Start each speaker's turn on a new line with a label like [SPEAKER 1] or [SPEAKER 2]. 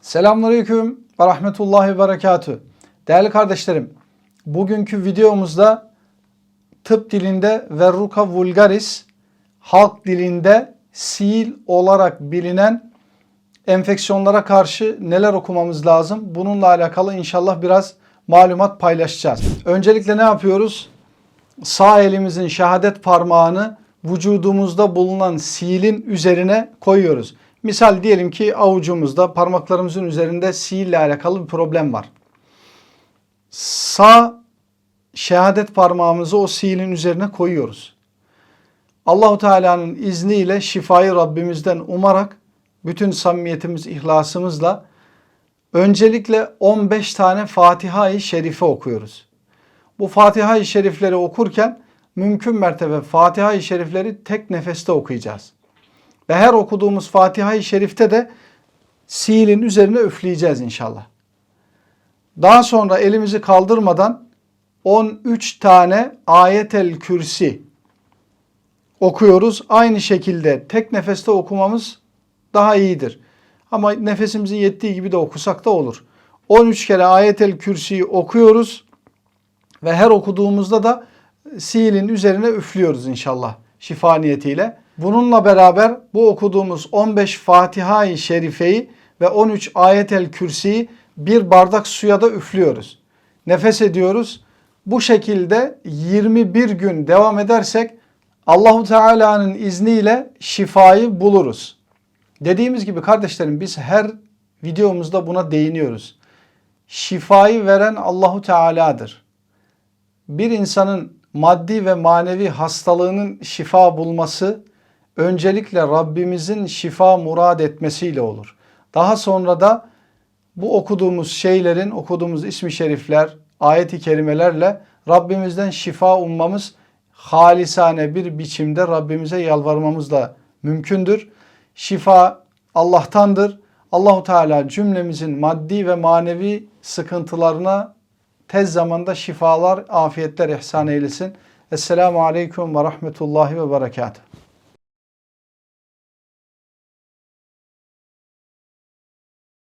[SPEAKER 1] Selamünaleyküm ve rahmetullahi ve berekatü. Değerli kardeşlerim, bugünkü videomuzda tıp dilinde verruca vulgaris, halk dilinde sil olarak bilinen enfeksiyonlara karşı neler okumamız lazım? Bununla alakalı inşallah biraz malumat paylaşacağız. Öncelikle ne yapıyoruz? Sağ elimizin şehadet parmağını vücudumuzda bulunan silin üzerine koyuyoruz. Misal diyelim ki avucumuzda parmaklarımızın üzerinde sil ile alakalı bir problem var. Sağ şehadet parmağımızı o silin üzerine koyuyoruz. Allahu Teala'nın izniyle şifayı Rabbimizden umarak bütün samimiyetimiz, ihlasımızla öncelikle 15 tane Fatiha-i Şerife okuyoruz. Bu Fatiha-i Şerifleri okurken mümkün mertebe Fatiha-i Şerifleri tek nefeste okuyacağız. Ve her okuduğumuz Fatiha-i Şerif'te de silin üzerine üfleyeceğiz inşallah. Daha sonra elimizi kaldırmadan 13 tane ayetel kürsi okuyoruz. Aynı şekilde tek nefeste okumamız daha iyidir. Ama nefesimizin yettiği gibi de okusak da olur. 13 kere ayetel kürsiyi okuyoruz ve her okuduğumuzda da silin üzerine üflüyoruz inşallah şifa niyetiyle. Bununla beraber bu okuduğumuz 15 Fatiha-i Şerife'yi ve 13 ayetel kürsiyi bir bardak suya da üflüyoruz. Nefes ediyoruz. Bu şekilde 21 gün devam edersek Allahu Teala'nın izniyle şifayı buluruz. Dediğimiz gibi kardeşlerim biz her videomuzda buna değiniyoruz. Şifayı veren Allahu Teala'dır. Bir insanın maddi ve manevi hastalığının şifa bulması öncelikle Rabbimizin şifa murad etmesiyle olur. Daha sonra da bu okuduğumuz şeylerin, okuduğumuz ismi şerifler, ayeti kerimelerle Rabbimizden şifa ummamız halisane bir biçimde Rabbimize yalvarmamızla mümkündür. Şifa Allah'tandır. Allahu Teala cümlemizin maddi ve manevi sıkıntılarına tez zamanda şifalar, afiyetler ihsan eylesin. Esselamu Aleyküm ve Rahmetullahi ve Berekatuhu.